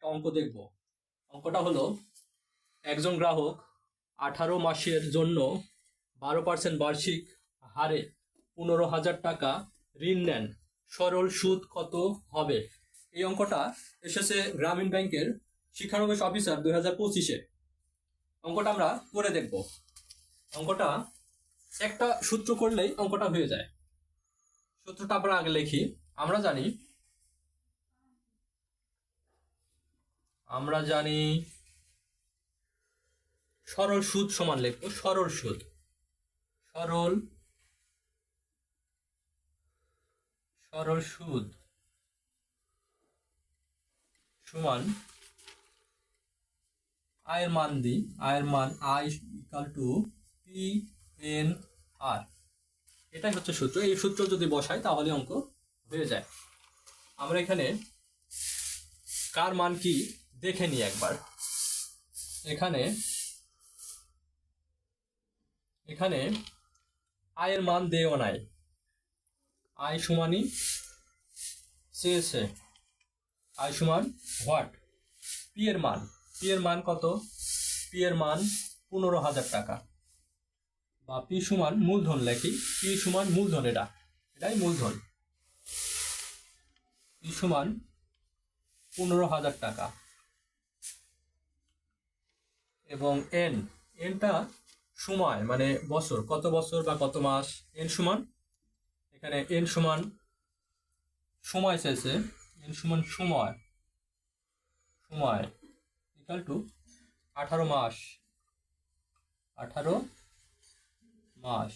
একটা অঙ্ক দেখব। অঙ্কটা হলো, একজন গ্রাহক আঠারো মাসের জন্য বারো পার্সেন্ট বার্ষিক হারে পনেরো হাজার টাকা ঋণ নেন। সরল সুদ কত হবে? এই অঙ্কটা এসেছে গ্রামীণ ব্যাংকের শিক্ষানবিশ অফিসার দুই হাজার পঁচিশে। অঙ্কটা আমরা করে দেখব। অঙ্কটা একটা সূত্র করলেই অঙ্কটা হয়ে যায়। সূত্রটা আমরা আগে লিখি। আমরা জানি আমরা জানি সরল সুদ সমান লিখব, সরল সুদ। সরল সরল সুদ সমান আয়ের মান দিই আয়ের মান I equal to P N R এটাই হচ্ছে সূত্র। এই সূত্র যদি বসাই তাহলে অঙ্ক হয়ে যায়। আমরা এখানে কার মান কি? দেখে নিই একবার। এখানে এখানে আয়ের মান দেও নাই। আয় সমানই চেয়েছে আয় সমান হোয়াট পি এর মান। পি এর মান কত? পি এর মান পনেরো হাজার টাকা। বা পি সমান মূলধন লেখি পি সমান মূলধন এটা। এটাই মূলধন। পি সমান পনেরো হাজার টাকা। এবং এন এনটা সময় মানে বছর, কত বছর বা কত মাস? এন সমান, এখানে এন সমান সময় চাইছে এন সমান সময় সময় ইকাল টু আঠারো মাস আঠারো মাস।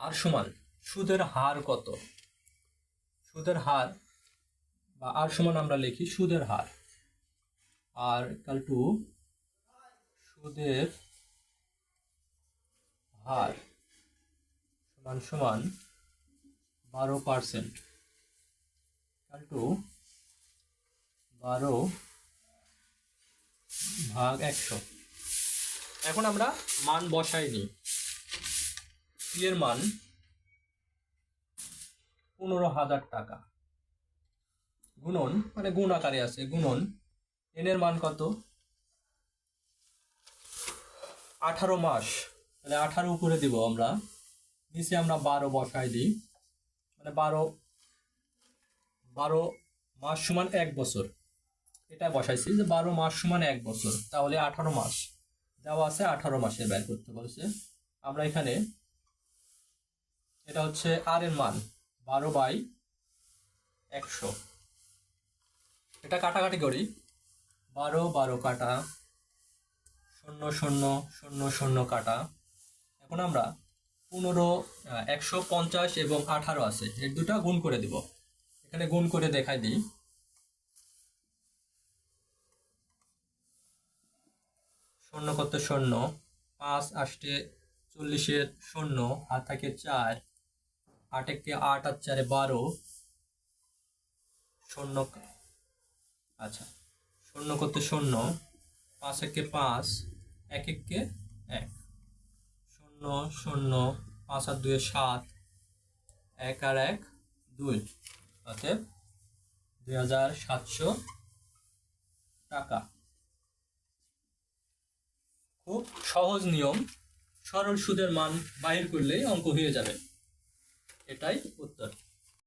আর সমান, সুদের হার কত? সুদের হার, বা আর সমান আমরা লিখি সুদের হার। আর ইকাল টু সুদের হার সমান সমান বারো পার্সেন্ট ইকাল টু বারো ভাগ একশো। এখন আমরা মান বসাই নিই পি এর মান পনেরো হাজার টাকা। গুণন মানে গুণ আকারে আছে, গুণন এন এর মান কত? আঠারো মাস। মানে আঠারো উপরে দিব আমরা। নিচে আমরা বারো বসাই দিই। মানে বারো বারো মাস সমান এক বছর। এটা বসাইছি যে বারো মাস সমান এক বছর। তাহলে আঠারো মাস। দেওয়া আছে আঠারো মাসের বের করতে বলছে। আমরা এখানে, এটা হচ্ছে আর এর মান। বারো বাই একশো। এটা কাটাকাটি করি। বারো বারো কাটা, শূন্য শূন্য শূন্য শূন্য কাটা। এখন আমরা পনেরো একশো পঞ্চাশ এবং আঠারো আছে এর দুটা গুণ করে দিব। এখানে গুণ করে দেখাই দিই। শূন্য কত শূন্য, পাঁচ আষ্টে চল্লিশের শূন্য আর থাকে চার, আট একে আট আর চারে বারো, শূন্য আচ্ছা। শূন্য করতে শূন্য, পাঁচ একে পাঁচ, এক একে এক। শূন্য শূন্য, পাঁচ আর দুয়ে সাত, এক আর এক, দুই। অতএব দুই হাজার সাতশো টাকা। খুব সহজ নিয়ম, সরল সুদের মান বাহির করলেই অঙ্ক হয়ে যাবে। এটাই উত্তর।